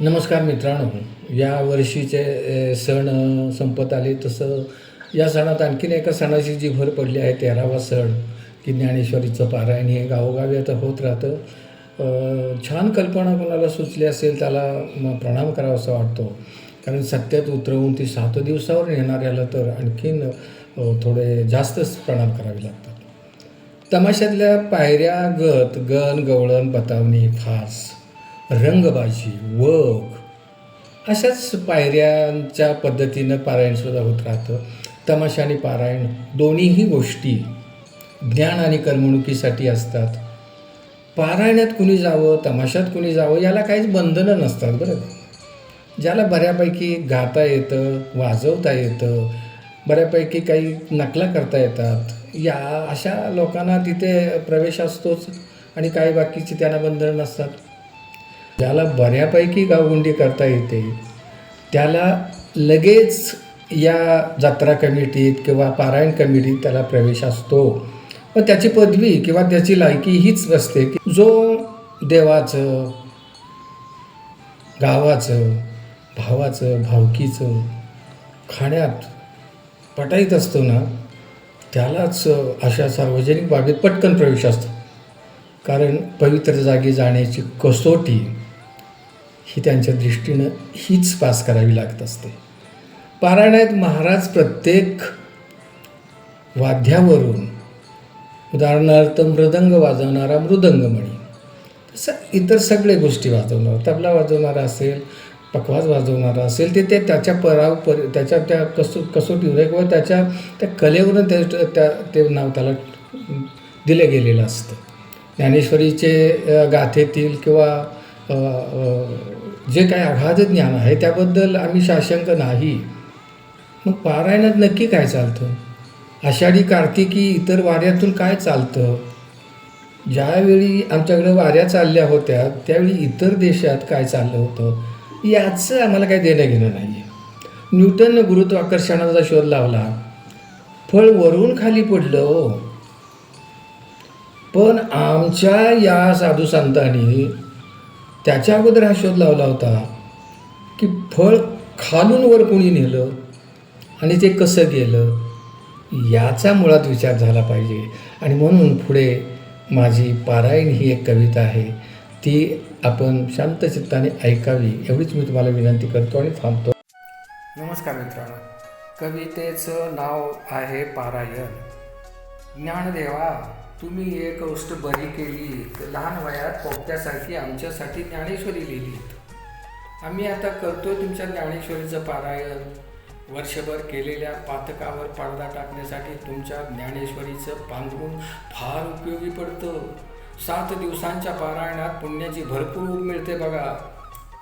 नमस्कार मित्रांनो. या वर्षीचे सण संपत आले. तसं या सणात आणखीन एका सणाची जी भर पडली आहे तेरावा सण की ज्ञानेश्वरीचं पारायण हे गावोगावी आता होत राहतं. छान कल्पना कोणाला सुचली असेल त्याला प्रणाम करावा असा वाटतो. कारण सत्यात उतरवून ती सात दिवसावर नेणाऱ्याला तर आणखीन थोडे जास्तच प्रणाम करावे लागतात. तमाशातल्या पायऱ्या गत गण गवळण बतावणी फास रंगबाजी वग अशाच पायऱ्यांच्या पद्धतीनं पारायणसुद्धा होत राहतं. तमाशा आणि पारायण दोन्हीही गोष्टी ज्ञान आणि करमणुकीसाठी असतात. पारायणात कुणी जावं तमाशात कुणी जावं याला काहीच बंधनं नसतात बरं का. ज्याला बऱ्यापैकी गाता येतं वाजवता येतं बऱ्यापैकी काही नकला करता येतात या अशा लोकांना तिथे प्रवेश असतोच आणि काही बाकीची त्यांना बंधनं नसतात. ज्याला बऱ्यापैकी गावगुंडी करता येते. त्याला लगेच या जत्रा कमिटीत किंवा पारायण कमिटीत त्याला प्रवेश असतो. पण त्याची पदवी किंवा त्याची लायकी हीच असते की जो देवाचं गावाचं भावाचं भावकीचं खाण्यात पटाईत असतो ना त्यालाच अशा सार्वजनिक बाबीत पटकन प्रवेश असतो. कारण पवित्र जागी जाण्याची कसोटी ही त्यांच्या दृष्टीनं हीच पास करावी लागत असते. पारायणात महाराज प्रत्येक वाद्यावरून उदाहरणार्थ मृदंग वाजवणारा मृदंगमणी तसं इतर सगळे गोष्टी वाजवणार तबला वाजवणारा असेल पखवाज वाजवणारा असेल ते ते त्याच्या पराव पर त्याच्या त्या कसो कसोटीवर किंवा त्याच्या त्या कलेवरून त्या त्या ते नाव त्याला दिलं गेलेलं असतं. ज्ञानेश्वरीचे गाथेतील किंवा जे काय अगाध ज्ञान आहे त्याबद्दल आम्ही साशंक नाही. मग पारायणात नक्की काय चालतं? आषाढी कार्तिकी इतर वाऱ्यातून काय चालतं? ज्यावेळी आमच्याकडे वाऱ्या चालल्या होत्या त्यावेळी इतर देशात काय चाललं होतं? याचं आम्हाला काही देणं घेणं नाही आहे न्यूटननं गुरुत्वाकर्षणाचा शोध लावला फळ वरून खाली पडलं हो. पण आमच्या या साधू संतांनी त्याच्या अगोदर हा शोध लावला होता की फळ खालून वर कोणी नेलं आणि ते कसं गेलं याचा मुळात विचार झाला पाहिजे. आणि म्हणून पुढे माझी पारायण ही एक कविता आहे. ती आपण शांत चित्ताने ऐकावी एवढीच मी तुम्हाला विनंती करतो आणि थांबतो. नमस्कार मित्रांनो. कवितेचं नाव आहे पारायण. ज्ञानदेवा तुम्ही एक गोष्ट बरी केली लहान वयात पोपट्यासारखी आमच्यासाठी ज्ञानेश्वरी लिहिली. आम्ही आता करतो तुमच्या ज्ञानेश्वरीचं पारायण. वर्षभर केलेल्या पातकावर पडदा टाकण्यासाठी तुमच्या ज्ञानेश्वरीचं पांघरून फार उपयोगी पडतं. सात दिवसांच्या पारायणात पुण्याची भरपूर ऊब मिळते बघा.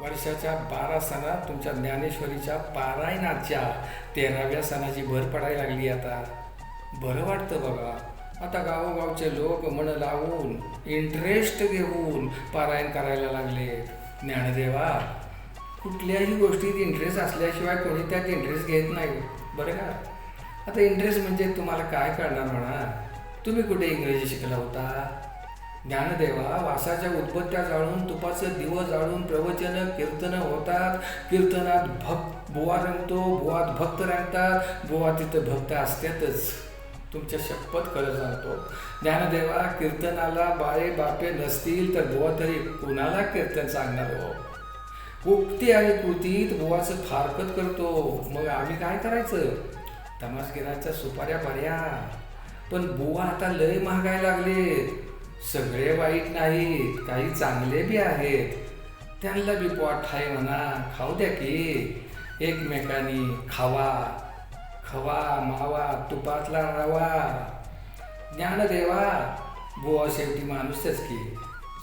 वर्षाच्या बारा सणात तुमच्या ज्ञानेश्वरीच्या पारायणाच्या तेराव्या सणाची भर पडायला लागली आता. बरं वाटतं बघा. आता गावोगावचे लोक मन लावून इंटरेस्ट घेऊन पारायण करायला लागले ज्ञानदेवा कुठल्याही गोष्टीत इंटरेस्ट असल्याशिवाय कोणी त्यात इंटरेस्ट घेत नाही. बरं का? आता इंटरेस्ट म्हणजे तुम्हाला काय करणार म्हणा? तुम्ही कुठे इंग्रजी शिकला होता? ज्ञानदेवा वासाच्या उत्पत्त्या जाळून तुपाचं दिव जाळून प्रवचन कीर्तन होतात. कीर्तनात भक्त बुवा रंगतो बुवात भक्त रंगतात बुवा तिथं भक्त असतातच. तुमच्या शपथ खरं सांगतो. ज्ञानदेवा कीर्तनाला बाळे बापे नसतील तर बुवा तरी कुणाला कीर्तन सांगणार हो? उक्ती आणि कृतीत बुवाचं फारकत करतो. मग आम्ही काय करायचं? तमासगिराच्या सुपाऱ्या पर्या पण बुवा आता लय महागाय लागले. सगळे वाईट नाहीत काही चांगले बी आहेत. त्यांना बी पोट आहे म्हणा खाऊ द्या की. एकमेकांनी खावा. खवा मावा तुपातला रवा. ज्ञानदेवा बुवा शेवटी माणूसच की.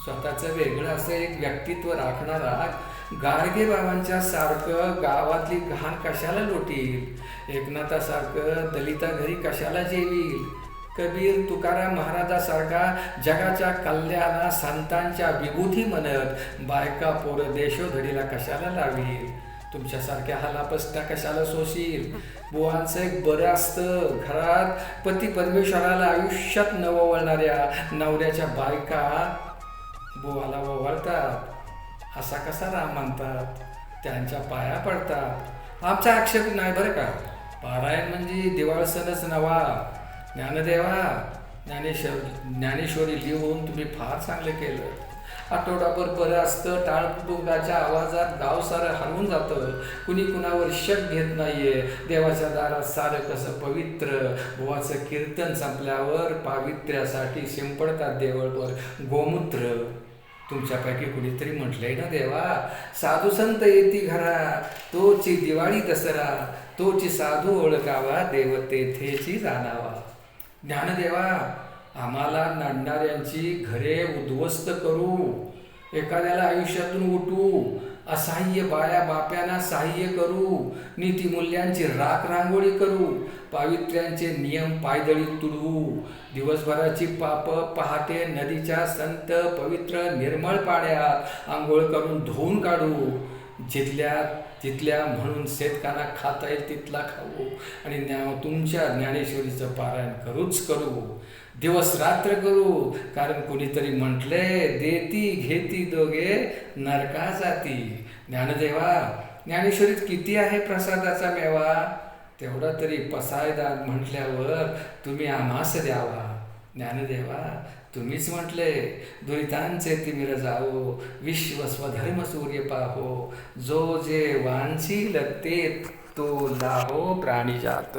स्वतःचं वेगळं असं एक व्यक्तित्व राखणारा गाडगे बाबांच्या सारखं गावातली घाण कशाला लोटील? एकनाथासारखं दलिता घरी कशाला जेवील? कबीर तुकाराम महाराजासारखा जगाच्या कल्याणा संतांच्या विभूती म्हणत बायका पोरं देशोधडीला कशाला लावील? तुमच्यासारख्या हालापस्त्या कशाला सोशील? बुवांचं एक बरं असतं घरात. पती परमेश्वराला आयुष्यात न वळणाऱ्या नवऱ्याच्या बायका बुवाला ओवाळतात असा कसा राम म्हणतात त्यांच्या पाया पडतात. आमचा आक्षेप नाही बरं का? पारायण म्हणजे दिवाळ सणच नवा. ज्ञानदेवा ज्ञानेश्वर ज्ञानेश्वरी लिहून तुम्ही फार चांगलं केलं. आठवडाभर बरं असतं टाळकुटुंबाच्या आवाजात गाव सारं हरवून जातं. कुणी कुणावर शक घेत नाहीये. देवाच्या दारात सारं कसं पवित्र. भुवाचं कीर्तन संपल्यावर पावित्र्यासाठी शिंपडतात देवळवर गोमूत्र. तुमच्यापैकी कुणीतरी म्हटलंय ना देवा साधू संत येती घरा. तोची दिवाळी दसरा तोची साधू ओळखावा देवतेथेची जाणावा. ज्ञानदेवा आम्हाला नांडणाऱ्यांची घरे उद्ध्वस्त करू एखाद्याला आयुष्यातून उठू असहाय्य बाया बाप्यांना सहाय्य करू नीतिमूल्यांची राख रांगोळी करू पावित्र्यांचे नियम पायदळी तुडवू दिवसभराची पाप पहाटे नदीच्या संत पवित्र निर्मळ पाण्यात आंघोळ करून धुवून काढू जिथल्या तिथल्या म्हणून शेतकाना खाता येईल तिथला खाऊ आणि ज्ञा तुमच्या ज्ञानेश्वरीचं पारायण करूच करू. दिवस रात्र करू. कारण कुणीतरी म्हटले देती घेती दोघे नरका जाती. ज्ञानदेवा ज्ञानेश्वरीत किती आहे प्रसादाचा मेवा? तेवढा तरी पसायदा म्हटल्यावर तुम्ही आमास द्यावा. ज्ञानदेवा तुम्हीच म्हटले दुरितांचे तिमिर जाओ विश्व स्वधर्म सूर्य पाहो. जो जे वांची लगते तो लाहो प्राणी जात